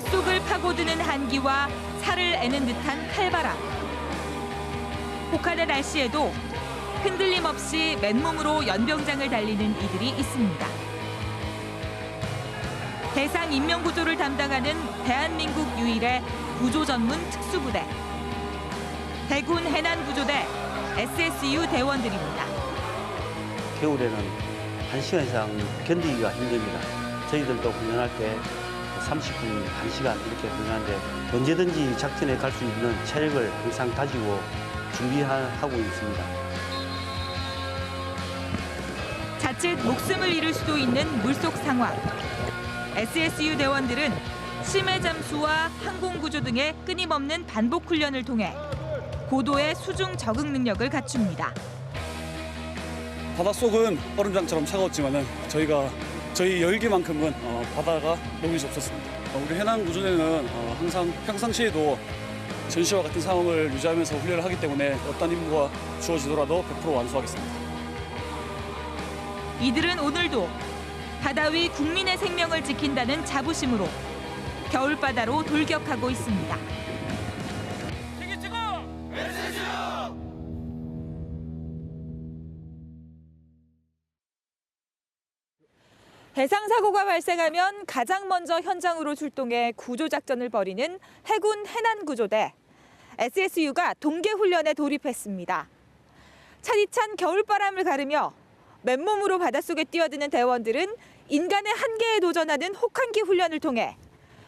바닷속을 파고드는 한기와 살을 애는 듯한 칼바람. 혹한의 날씨에도 흔들림 없이 맨몸으로 연병장을 달리는 이들이 있습니다. 대상 인명 구조를 담당하는 대한민국 유일의 구조 전문 특수부대. 대군 해난구조대 SSU 대원들입니다. 겨울에는 한 시간 이상 견디기가 힘듭니다. 저희들도 훈련할 때 30분, 1시간 이렇게 훈련하는데 언제든지 작전에 갈 수 있는 체력을 항상 가지고 준비하고 있습니다. 자칫 목숨을 잃을 수도 있는 물속 상황. SSU 대원들은 심해 잠수와 항공 구조 등의 끊임없는 반복 훈련을 통해 고도의 수중 적응 능력을 갖춥니다. 바닷속은 얼음장처럼 차가웠지만은 저희가 저희 열기만큼은 어, 바다가 녹이 없었습니다. 어, 우리 해남 구조대는 어, 항상 평상시에도 전시와 같은 상황을 유지하면서 훈련을 하기 때문에 어떤 임무가 주어지더라도 100% 완수하겠습니다. 이들은 오늘도 바다 위 국민의 생명을 지킨다는 자부심으로 겨울바다로 돌격하고 있습니다. 해상 사고가 발생하면 가장 먼저 현장으로 출동해 구조 작전을 벌이는 해군 해난 구조대 SSU가 동계 훈련에 돌입했습니다. 차디찬 겨울바람을 가르며 맨몸으로 바닷속에 뛰어드는 대원들은 인간의 한계에 도전하는 혹한기 훈련을 통해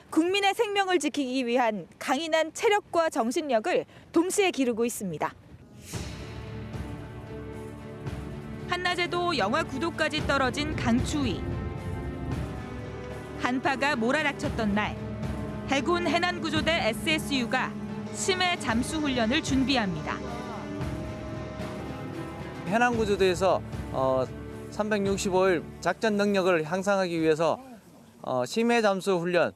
국민의 생명을 지키기 위한 강인한 체력과 정신력을 동시에 기르고 있습니다. 한낮에도 영하 9도까지 떨어진 강추위. 한파가 몰아닥쳤던 날, 해군 해난구조대 SSU가 심해 잠수 훈련을 준비합니다. 해남구조대에서 어, 365일 작전 능력을 향상하기 위해서 어, 심해 잠수 훈련,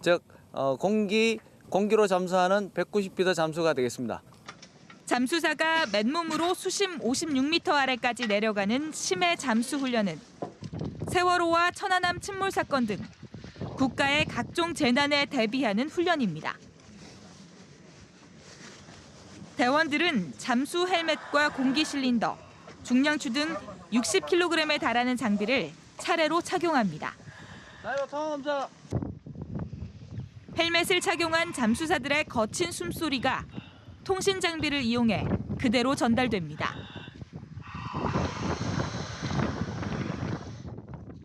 즉 어, 공기 공기로 잠수하는 190피터 잠수가 되겠습니다. 잠수사가 맨몸으로 수심 56m 아래까지 내려가는 심해 잠수 훈련은 세월호와 천안함 침몰 사건 등 국가의 각종 재난에 대비하는 훈련입니다. 대원들은 잠수 헬멧과 공기 실린더, 중량추 등 60kg에 달하는 장비를 차례로 착용합니다. 헬멧을 착용한 잠수사들의 거친 숨소리가 통신 장비를 이용해 그대로 전달됩니다.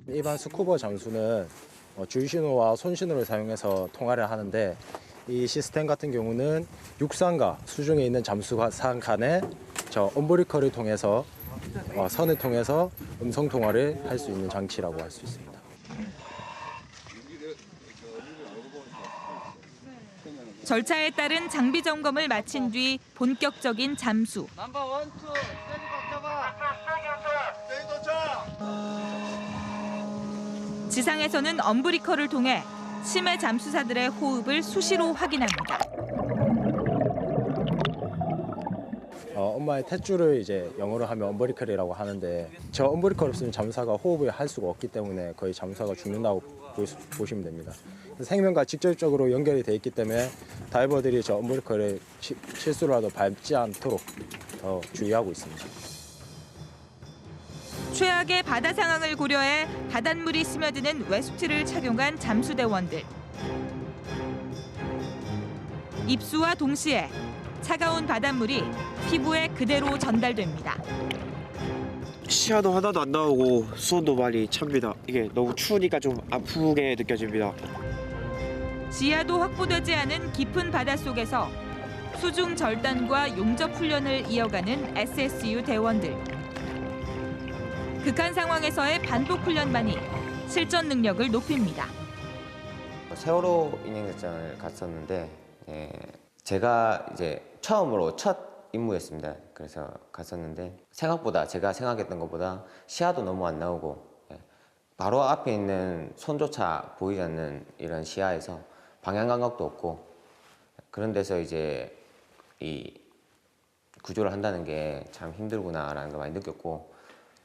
일반 스쿠버 잠수는 어, 주신호와 손신호를 사용해서 통화를 하는데 이 시스템 같은 경우는 육상과 수중에 있는 잠수상 간에 저 엄브리커를 통해서 어, 선을 통해서 음성 통화를 할 수 있는 장치라고 할 수 있습니다. 절차에 따른 장비 점검을 마친 뒤 본격적인 잠수. 지상에서는 엄브리커를 통해 심해 잠수사들의 호흡을 수시로 확인합니다. 어, 엄마의 탯줄을 이제 영어로 하면 엄브리컬이라고 하는데 저 엄브리컬 없으면 잠수사가 호흡을 할 수가 없기 때문에 거의 잠수사가 죽는다고 보- 보시면 됩니다. 생명과 직접적으로 연결이 돼 있기 때문에 다이버들이 저 엄브리컬을 시- 실수라도 밟지 않도록 더 주의하고 있습니다. 최악의 바다 상황을 고려해 바닷물이 스며드는 외수트를 착용한 잠수대원들. 입수와 동시에 차가운 바닷물이 피부에 그대로 전달됩니다. 시야도 하나도 안 나오고 수온도 많이 찹니다. 이게 너무 추우니까 좀 아프게 느껴집니다. 지하도 확보되지 않은 깊은 바닷속에서 수중 절단과 용접 훈련을 이어가는 SSU 대원들. 극한 상황에서의 반복 훈련만이 실전 능력을 높입니다. 세월호 인행작전을 갔었는데 예, 제가 이제 처음으로 첫 임무였습니다. 그래서 갔었는데 생각보다 제가 생각했던 것보다 시야도 너무 안 나오고 예, 바로 앞에 있는 손조차 보이지 않는 이런 시야에서 방향 감각도 없고 그런 데서 이제 이 구조를 한다는 게 참 힘들구나라는 걸 많이 느꼈고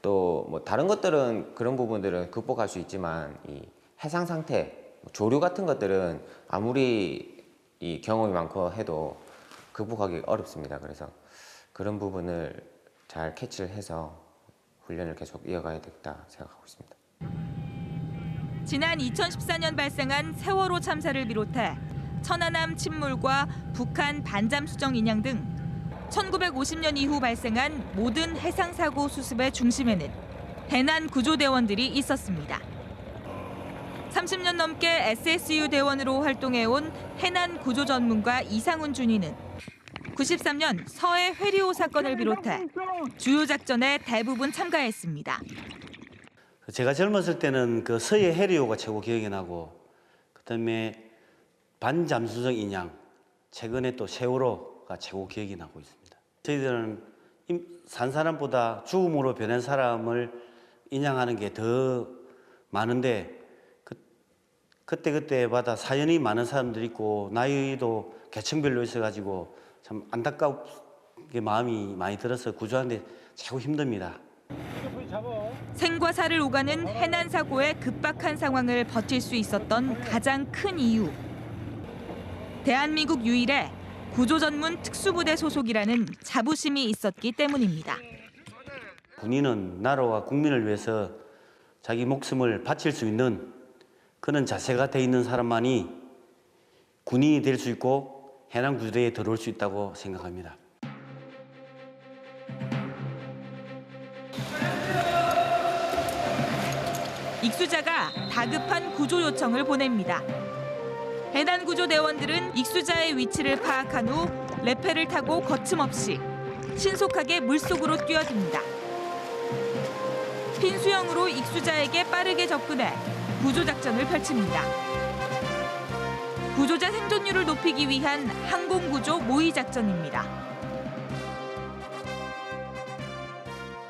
또 뭐 다른 것들은 그런 부분들은 극복할 수 있지만 이 해상 상태 조류 같은 것들은 아무리 이 경험이 많고 해도 극복하기 어렵습니다. 그래서 그런 부분을 잘 캐치를 해서 훈련을 계속 이어가야 되겠다 생각하고 있습니다. 지난 2014년 발생한 세월호 참사를 비롯해 천안함 침몰과 북한 반잠 수정 인양 등 1950년 이후 발생한 모든 해상 사고 수습의 중심에는 해난 구조대원들이 있었습니다. 30년 넘게 SSU 대원으로 활동해온 해난 구조 전문가 이상훈 준이는 93년 서해 회리호 사건을 비롯해 주요 작전에 대부분 참가했습니다. 제가 젊었을 때는 그 서해 해리오가 최고 기억이 나고 그다음에 반잠수정 인양 최근에 또 세월호 가 최고 기억이 나고 있습니다. 저희들은 임- 산 사람보다 죽음으로 변한 사람을 인양하는 게 더 많은데 그, 그때 그때마다 사연이 많은 사람들이 있고 나이도 계층별로 있어가지고 참 안타깝게 마음이 많이 들어서 구조하는데 최고 힘듭니다. 생과 사를 오가는 해난 사고의 급박한 상황을 버틸 수 있었던 가장 큰 이유. 대한민국 유일의 구조 전문 특수부대 소속이라는 자부심이 있었기 때문입니다. 군인은 나라와 국민을 위해서 자기 목숨을 바칠 수 있는 그런 자세가 돼 있는 사람만이 군인이 될 수 있고 해남 구조대에 들어올 수 있다고 생각합니다. 익수자가 다급한 구조 요청을 보냅니다. 해난 구조 대원들은 익수자의 위치를 파악한 후 레페를 타고 거침없이 신속하게 물속으로 뛰어듭니다. 핀 수영으로 익수자에게 빠르게 접근해 구조 작전을 펼칩니다. 구조자 생존율을 높이기 위한 항공 구조 모의 작전입니다.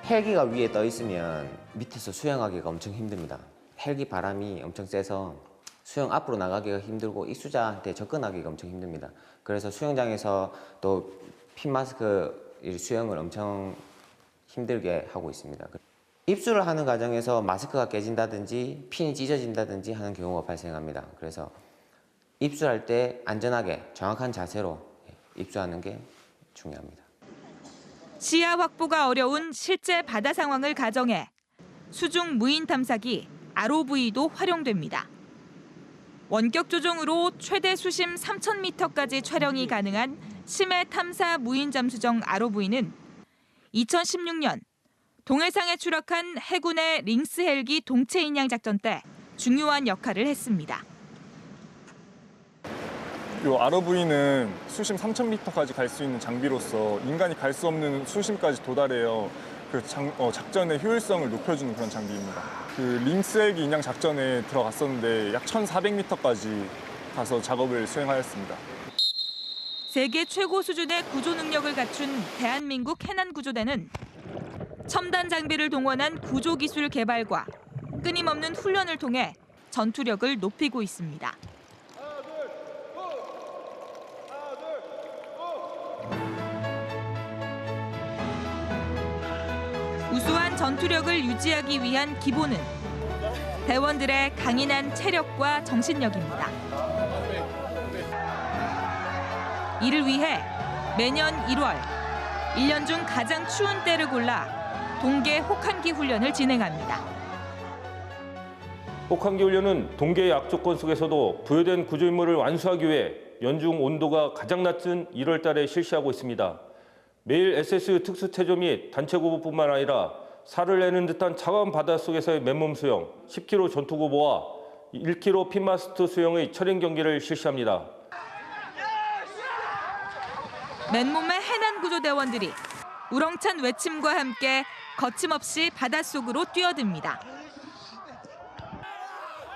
헬기가 위에 떠 있으면 밑에서 수영하기가 엄청 힘듭니다. 헬기 바람이 엄청 세서 수영 앞으로 나가기가 힘들고 익수자한테 접근하기가 엄청 힘듭니다. 그래서 수영장에서 또 핀 마스크 이 수영을 엄청 힘들게 하고 있습니다. 입수를 하는 과정에서 마스크가 깨진다든지 핀이 찢어진다든지 하는 경우가 발생합니다. 그래서 입수할 때 안전하게 정확한 자세로 입수하는 게 중요합니다. 시야 확보가 어려운 실제 바다 상황을 가정해 수중 무인 탐사기 ROV도 활용됩니다. 원격 조종으로 최대 수심 3,000m까지 촬영이 가능한 심해 탐사 무인 잠수정 ROV는 2016년 동해상에 추락한 해군의 링스 헬기 동체 인양 작전 때 중요한 역할을 했습니다. 요 ROV는 수심 3,000m까지 갈 수 있는 장비로서 인간이 갈 수 없는 수심까지 도달해요. 그 장- 어, 작전의 효율성을 높여주는 그런 장비입니다. 그 링스 헬기 인양 작전에 들어갔었는데 약 1,400m까지 가서 작업을 수행하였습니다. 세계 최고 수준의 구조 능력을 갖춘 대한민국 해난 구조대는 첨단 장비를 동원한 구조 기술 개발과 끊임없는 훈련을 통해 전투력을 높이고 있습니다. 전투력을 유지하기 위한 기본은 대원들의 강인한 체력과 정신력입니다. 이를 위해 매년 1월 1년 중 가장 추운 때를 골라 동계 혹한기 훈련을 진행합니다. 혹한기 훈련은 동계의 악조건 속에서도 부여된 구조 임무를 완수하기 위해 연중 온도가 가장 낮은 1월 달에 실시하고 있습니다. 매일 SS 특수체조 및 단체 고보뿐만 아니라 살을 내는 듯한 차가운 바닷속에서의 맨몸 수영, 10km 전투고보와 1km 핀마스트 수영의 철인 경기를 실시합니다. 맨몸의 해난 구조대원들이 우렁찬 외침과 함께 거침없이 바닷속으로 뛰어듭니다.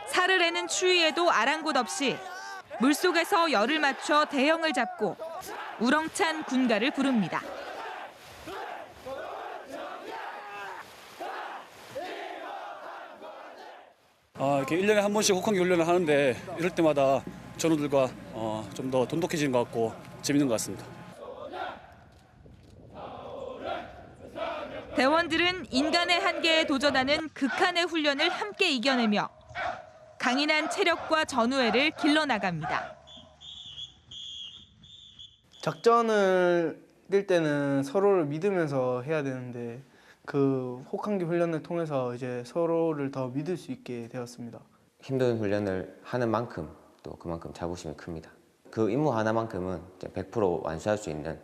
살을 내는 추위에도 아랑곳 없이 물속에서 열을 맞춰 대형을 잡고 우렁찬 군가를 부릅니다. 아, 이렇게 1년에 한 번씩 혹한기 훈련을 하는데 이럴 때마다 전우들과 어, 좀 더 돈독해지는 것 같고 재밌는 것 같습니다. 대원들은 인간의 한계에 도전하는 극한의 훈련을 함께 이겨내며 강인한 체력과 전우애를 길러나갑니다. 작전을 뛸 때는 서로를 믿으면서 해야 되는데 그 혹한기 훈련을 통해서 이제 서로를 더 믿을 수 있게 되었습니다. 힘든 훈련을 하는 만큼 또 그만큼 자부심이 큽니다. 그 임무 하나만큼은 이제 100% 완수할 수 있는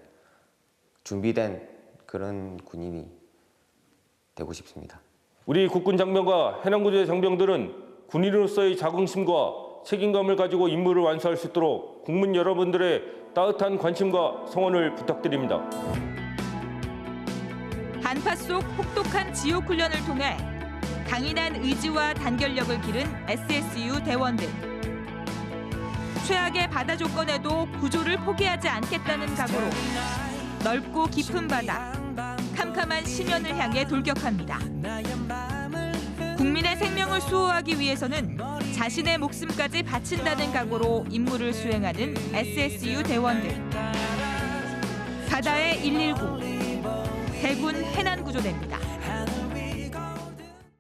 준비된 그런 군인이 되고 싶습니다. 우리 국군 장병과 해남구조의 장병들은 군인으로서의 자긍심과 책임감을 가지고 임무를 완수할 수 있도록 국민 여러분들의 따뜻한 관심과 성원을 부탁드립니다. 한파 속 혹독한 지옥 훈련을 통해 강인한 의지와 단결력을 기른 SSU 대원들. 최악의 바다 조건에도 구조를 포기하지 않겠다는 각오로 넓고 깊은 바다, 캄캄한 심연을 향해 돌격합니다. 국민의 생명을 수호하기 위해서는 자신의 목숨까지 바친다는 각오로 임무를 수행하는 SSU 대원들. 바다의 119, 대군 해난 구조대입니다.